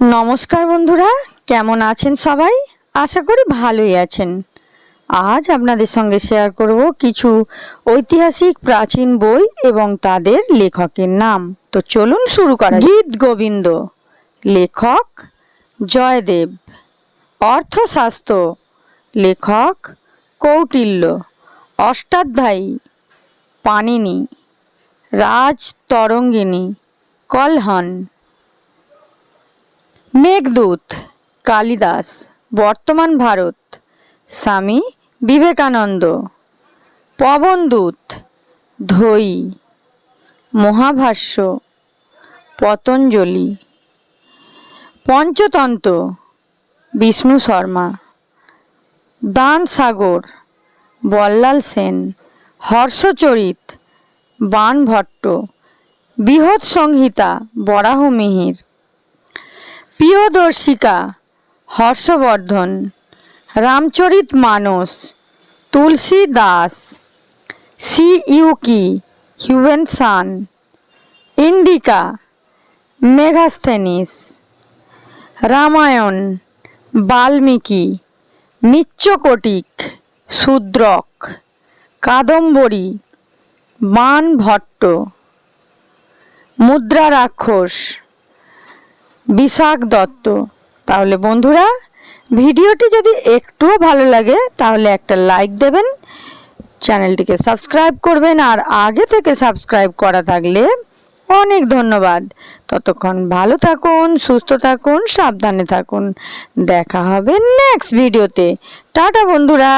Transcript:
নমস্কার বন্ধুরা, কেমন আছেন সবাই? আশা করি ভালোই আছেন। আজ আপনাদের সঙ্গে শেয়ার করব কিছু ঐতিহাসিক প্রাচীন বই এবং তাদের লেখকের নাম। তো চলুন শুরু করা। গীত গোবিন্দ, লেখক জয়দেব, অর্থশাস্ত্র, লেখক কৌটিল্য, অষ্টাধ্যায়ী, পাণিনি, রাজ তরঙ্গিনী, কলহন। মেঘদূত, কালিদাস, বর্তমান ভারত, স্বামী বিবেকানন্দ, পবনদূত ধৈ মহাভাষ্য, পতঞ্জলি পঞ্চতন্ত্র বিষ্ণু শর্মা দান সাগর Ballal Sen, Harshacharita Banabhatta Brihat Samhita, Varaha Mihir. Priyadarshika, Harshavardhana, Ramcharit Manas, Tulsi Das, Si Yu Ki, Hiuen Tsang, Indica Megasthenes Ramayana, Valmiki Mrichchhakatika Shudraka, Kadambari Bana Bhatta Mudra রাক্ষস বিশাখ দত্ত। তাহলে বন্ধুরা, ভিডিওটি যদি একটুও ভালো লাগে, তাহলে একটা লাইক দেবেন, চ্যানেলটিকে সাবস্ক্রাইব করবেন, আর আগে থেকে সাবস্ক্রাইব করা থাকলে অনেক ধন্যবাদ। ততক্ষণ ভালো থাকুন, সুস্থ থাকুন, সাবধানে থাকুন। দেখা হবে নেক্সট ভিডিওতে টাটা বন্ধুরা।